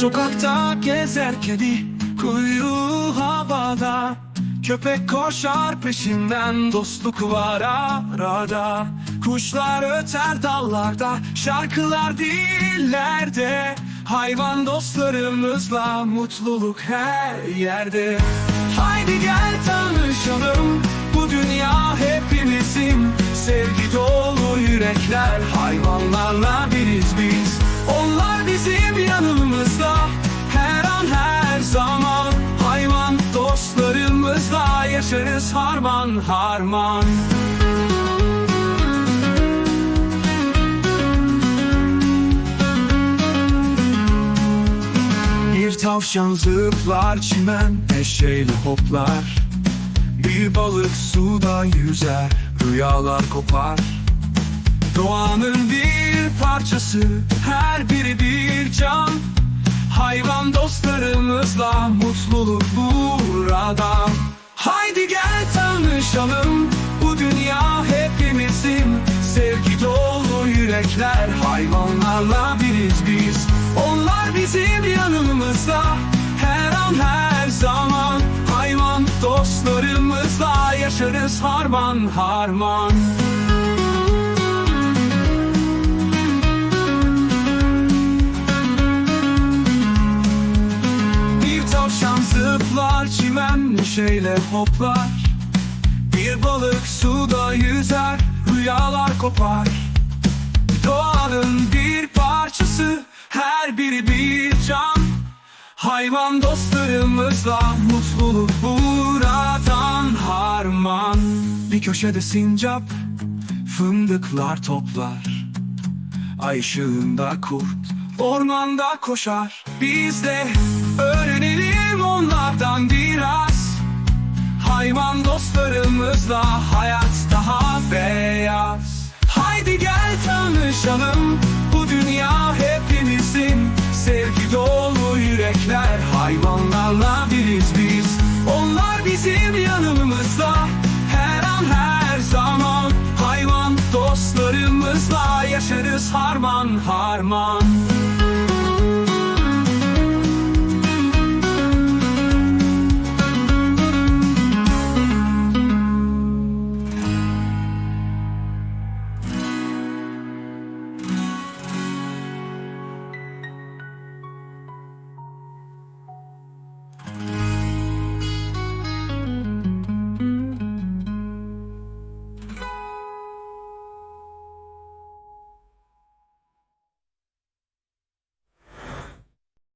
Sokakta gezer kedi Kuyruğu havada. Köpek koşar peşinden Dostluk var arada. Kuşlar öter dallarda Şarkılar dillerde. Hayvan dostlarımızla Mutluluk her yerde. Haydi gel tanışalım Bu dünya hepimizin. Sevgi dolu yürekler Hayvanlarla biriz biz harman harman. Bir tavşan zıplar çimen Neşeyle hoplar. Bir balık suda yüzer Rüyalar kopar. Doğanın bir parçası Her biri bir can. Hayvan dostlarımızla Mutluluk burada tanışalım Bu dünya hepimizin. Sevgi dolu yürekler Hayvanlarla biriz biz. Onlar bizim yanımızda Her an her zaman. Hayvan dostlarımızla Yaşarız harman harman. Bir tavşan zıplar çimen neşeyle hoplar Bir balık suda yüzer rüyalar kopar. Doğanın bir parçası her biri bir can. Hayvan dostlarımızla mutluluk buradan harman. Bir köşede sincap fındıklar toplar. Ay ışığında kurt ormanda koşar. Biz de öğrenelim onlardan dostlarımızla hayat daha beyaz. Haydi gel tanışalım Bu dünya hepimizin. Sevgi dolu yürekler Hayvanlarla biriz biz. Onlar bizim yanımızda Her an her zaman. Hayvan dostlarımızla Yaşarız harman harman